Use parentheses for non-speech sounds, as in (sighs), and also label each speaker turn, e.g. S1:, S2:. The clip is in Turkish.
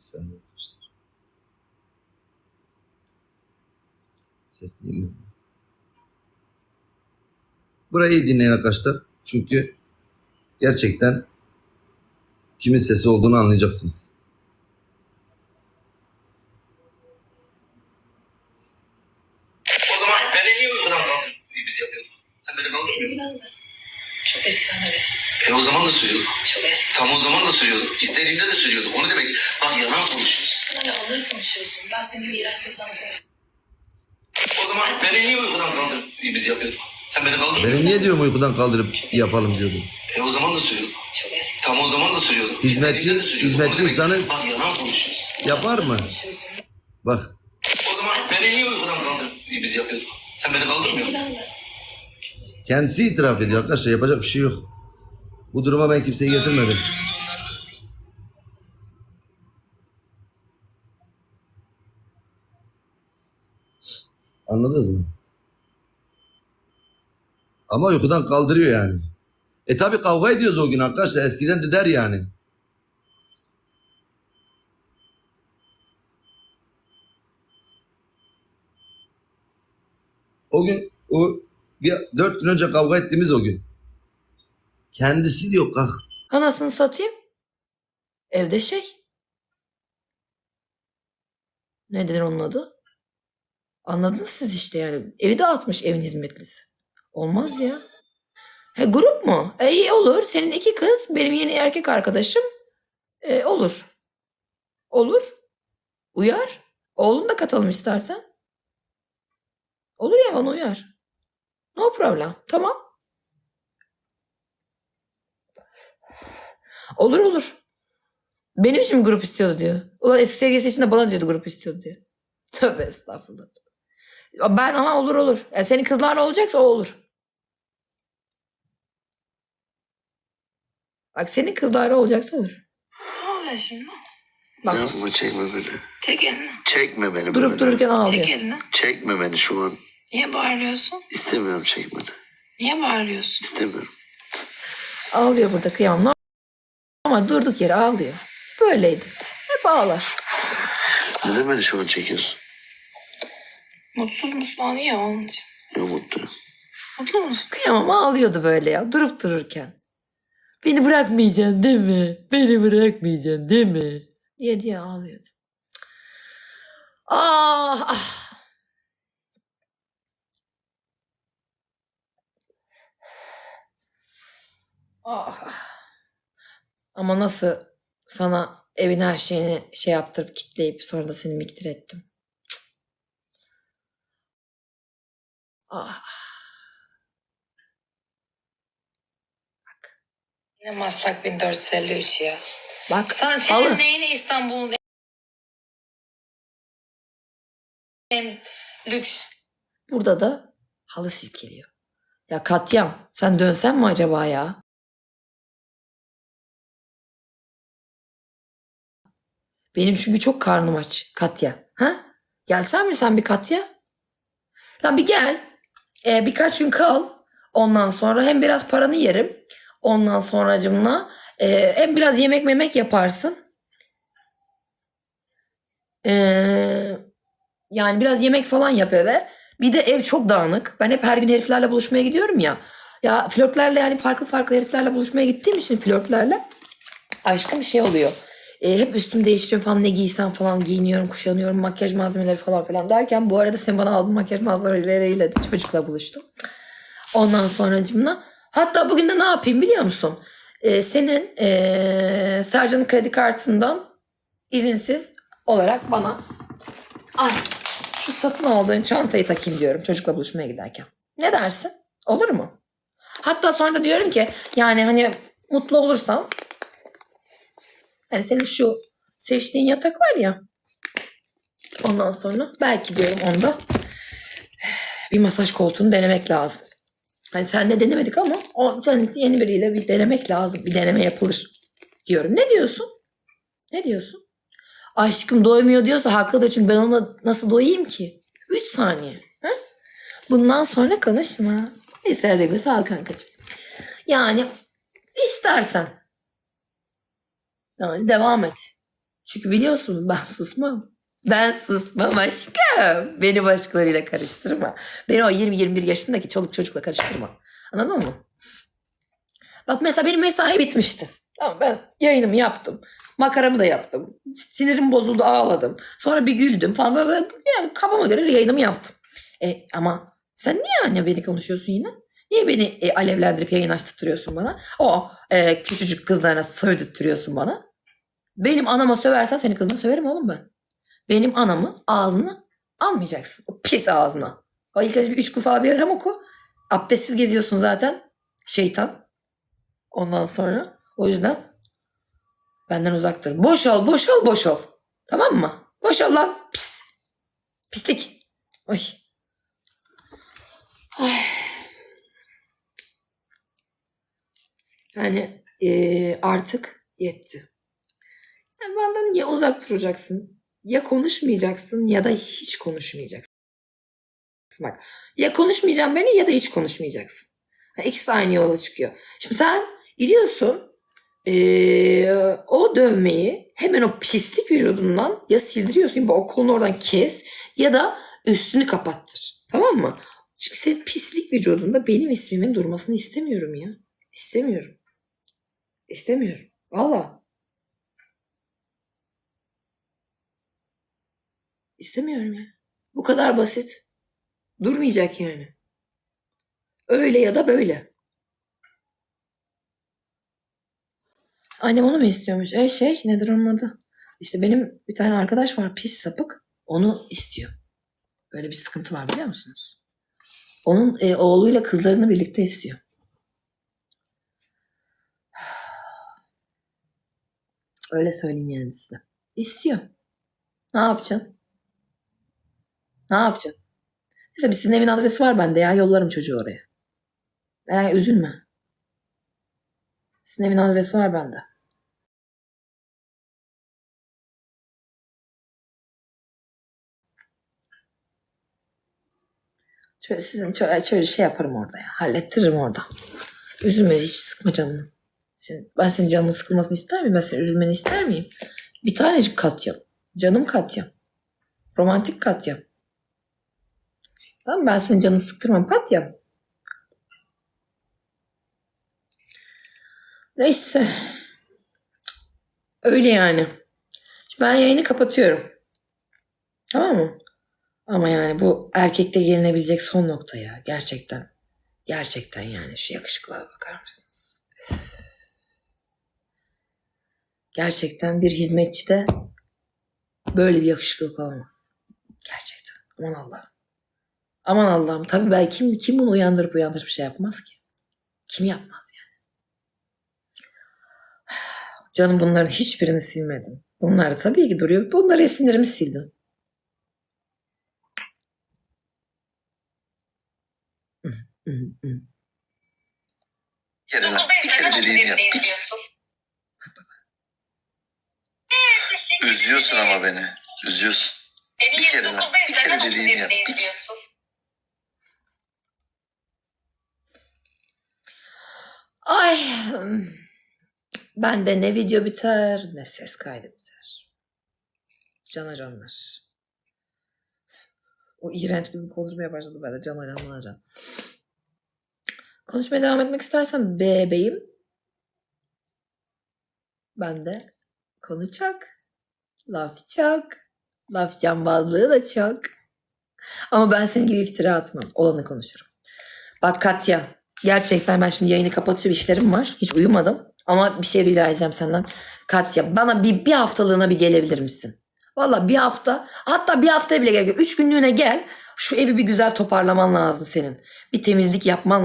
S1: Bir saniye arkadaşlar. Ses niye gelmiyor? Burayı iyi dinleyin arkadaşlar. Çünkü gerçekten kimin sesi olduğunu anlayacaksınız.
S2: O zaman beni niye uykudan kaldırıp biz yapıyorduk? Sen
S3: de. Çok eskiden de geçti.
S2: E o zaman da sürüyorduk.
S3: Çok eski.
S2: Tam o zaman da sürüyorduk. İstediğinde de sürüyorduk. Onu demek. Bak yalan konuşuyorsun.
S3: Sen hala onları konuşuyorsun. Ben senin gibi iğrenç bir insanla konuşuyorum.
S2: O zaman beni niye uykudan kaldırıp biz yapıyorduk? Sen beni kaldırmıyordun.
S1: Beni niye diyorum uykudan kaldırıp yapalım diyordum.
S2: E o zaman da sürüyorduk.
S3: Çok eski.
S2: Tam o zaman da sürüyorduk.
S1: Hizmetli-
S2: İstediğinde de sürüyorduk. Onu
S1: hizmetli
S2: demek.
S1: insanı-
S2: Bak yalan konuşuyorsun.
S1: Yapar mı?
S3: konuşuyorsun.
S1: Bak
S2: O zaman beni niye uykudan kaldırıp biz yapıyorduk? Sen beni kaldırmıyordun.
S3: Eskiden de. Çok eski.
S1: kendisi itiraf ediyor arkadaşlar yapacak bir şey yok. Bu duruma ben kimseyi getirmedim. Anladınız mı? Ama uykudan kaldırıyor yani. E tabi kavga ediyoruz o gün arkadaşlar. Eskiden de der yani. O gün o ya, dört gün önce kavga ettiğimiz o gün. Kendisi diyor kalk.
S4: Anasını satayım. Evde şey. Nedir onun adı? Anladınız siz işte yani. Evi dağıtmış evin hizmetlisi. Olmaz ya. He grup mu? E iyi olur. Senin iki kız, benim yeni erkek arkadaşım. E, olur. Olur. Uyar. Oğlum da katalım istersen. Olur ya bana uyar. No problem. Tamam. Olur olur. Benim için mi grup istiyordu diyor. Ulan eski sevgilisi için de bana diyordu grup istiyordu diyor. (laughs) Tövbe estağfurullah. Ben ama olur olur. Yani senin kızlarla olacaksa o olur. Bak senin kızlarla olacaksa olur.
S3: Ne oluyor şimdi?
S4: Bak
S2: Yapma çekme beni.
S3: Çek elini.
S2: Çekme beni
S4: durup
S2: böyle.
S4: dururken ağlıyor.
S3: Çek elini.
S2: Çekme beni şu an.
S3: Niye bağırıyorsun?
S2: İstemiyorum çekmeni.
S3: Niye bağırıyorsun?
S2: İstemiyorum.
S4: Ağlıyor burada kıyamam. Ama durduk yere ağlıyor. Böyleydi. Hep ağlar.
S2: Neden beni şu an çekiyorsun?
S3: Mutsuz musun? Onu ya onun için.
S2: Yok mutluyum.
S3: Mutlu musun?
S4: Kıyamam ağlıyordu böyle ya durup dururken. Beni bırakmayacaksın değil mi? Beni bırakmayacaksın değil mi? Diye diye ağlıyordu. Ah ah. Ah. Ama nasıl sana evin her şeyini şey yaptırıp kitleyip sonra da seni miktir ettim. Cık. Ah.
S3: Yine Maslak 1453 ya.
S4: Bak
S3: Sen senin
S4: halı.
S3: neyine İstanbul'un en lüks
S4: Burada da halı silkeliyor. Ya Katyam sen dönsen mi acaba ya? Benim çünkü çok karnım aç Katya. Ha? Gelsen mi sen bir Katya? Lan bir gel. Ee, birkaç gün kal. Ondan sonra hem biraz paranı yerim. Ondan sonracımla e, hem biraz yemek memek yaparsın. Ee, yani biraz yemek falan yap eve. Bir de ev çok dağınık. Ben hep her gün heriflerle buluşmaya gidiyorum ya. Ya flörtlerle yani farklı farklı heriflerle buluşmaya gittiğim için flörtlerle aşkım şey oluyor. E, hep üstüm değiştiriyorum falan ne giysem falan giyiniyorum, kuşanıyorum, makyaj malzemeleri falan filan derken bu arada sen bana aldığın makyaj malzemeleriyle de çocukla buluştum. Ondan sonracımla hatta bugün de ne yapayım biliyor musun? E, senin e, Sercan'ın kredi kartından izinsiz olarak bana Ay şu satın aldığın çantayı takayım diyorum çocukla buluşmaya giderken. Ne dersin? Olur mu? Hatta sonra da diyorum ki yani hani mutlu olursam hani senin şu seçtiğin yatak var ya ondan sonra belki diyorum onda bir masaj koltuğunu denemek lazım. Hani senle denemedik ama o, sen yeni biriyle bir denemek lazım. Bir deneme yapılır diyorum. Ne diyorsun? Ne diyorsun? Aşkım doymuyor diyorsa haklıdır çünkü ben ona nasıl doyayım ki? 3 saniye. Ha? Bundan sonra konuşma. Bey sağ ol kankacığım. Yani istersen. Yani devam et. Çünkü biliyorsun ben susmam. Ben susmam aşkım. Beni başkalarıyla karıştırma. Beni o 20-21 yaşındaki çoluk çocukla karıştırma. Anladın mı? Bak mesela benim mesai bitmişti. Tamam ben yayınımı yaptım. Makaramı da yaptım. Sinirim bozuldu ağladım. Sonra bir güldüm falan. Böyle, yani kafama göre yayınımı yaptım. E, ama sen niye anne beni konuşuyorsun yine? Niye beni e, alevlendirip yayın açtırtıyorsun bana? O e, küçücük kızlarına sövdürtüyorsun bana. Benim anama söversen senin kızına söverim oğlum ben. Benim anamı ağzına almayacaksın. O pis ağzına. O ilk önce bir üç kufa bir hem oku. Abdestsiz geziyorsun zaten. Şeytan. Ondan sonra. O yüzden benden uzak dur. Boş ol, boş ol, boş ol. Tamam mı? Boş ol lan. Pis. Pislik. Oy. Ay. Yani eee, artık yetti. Yani benden ya uzak duracaksın, ya konuşmayacaksın ya da hiç konuşmayacaksın. Bak ya konuşmayacağım beni ya da hiç konuşmayacaksın. Yani ikisi aynı yola çıkıyor. Şimdi sen gidiyorsun eee, o dövmeyi hemen o pislik vücudundan ya sildiriyorsun ya o kolunu oradan kes ya da üstünü kapattır. Tamam mı? Çünkü senin pislik vücudunda benim ismimin durmasını istemiyorum ya. İstemiyorum. İstemiyorum. Valla. İstemiyorum ya. Bu kadar basit. Durmayacak yani. Öyle ya da böyle. Annem onu mu istiyormuş? E şey nedir onun adı? İşte benim bir tane arkadaş var pis sapık. Onu istiyor. Böyle bir sıkıntı var biliyor musunuz? Onun e, oğluyla kızlarını birlikte istiyor. (sighs) Öyle söyleyeyim yani size. İstiyor. Ne yapacaksın? Ne yapacaksın? Neyse sizin evin adresi var bende ya. Yollarım çocuğu oraya. Merak üzülme. Sizin evin adresi var bende. Şöyle sizin şöyle, şöyle şey yaparım orada ya. Hallettiririm orada. Üzülme hiç sıkma canını. Sen, ben senin canını sıkılmasını ister miyim? Ben senin üzülmeni ister miyim? Bir tanecik Katyam. Canım Katyam. Romantik Katyam. Tamam ben senin canını sıktırmam Katyam. Neyse. Öyle yani. Şimdi ben yayını kapatıyorum. Tamam mı? Ama yani bu erkekte gelinebilecek son nokta ya. Gerçekten. Gerçekten yani şu yakışıklığa bakar mısınız? Gerçekten bir hizmetçide böyle bir yakışıklılık olmaz. Gerçekten. Aman Allah'ım. Aman Allah'ım. Tabii belki kim, kim bunu uyandırıp uyandırıp şey yapmaz ki? Kim yapmaz yani? (sighs) Canım bunların hiçbirini silmedim. Bunlar tabii ki duruyor. Bunlar resimlerimi sildim.
S2: Lan. Bir kere dediğini yap. Bir kere. Üzüyorsun ama beni. Üzüyorsun.
S5: Beni
S2: Bir kere lan.
S5: 109'da
S2: Bir kere dediğini yap. Bir kere.
S5: izliyorsun.
S4: Ay. Ben de ne video biter ne ses kaydı biter. Cana canlar. O iğrenç gibi konuşmaya başladı ben de cana canlar can. Konuşmaya devam etmek istersen bebeğim. Ben de konu çok. Laf çok. Laf cambazlığı da çok. Ama ben senin gibi iftira atmam. Olanı konuşurum. Bak Katya. Gerçekten ben şimdi yayını kapatacağım işlerim var. Hiç uyumadım. Ama bir şey rica edeceğim senden. Katya bana bir, bir haftalığına bir gelebilir misin? Valla bir hafta hatta bir haftaya bile gerek yok. Üç günlüğüne gel. Şu evi bir güzel toparlaman lazım senin. Bir temizlik yapman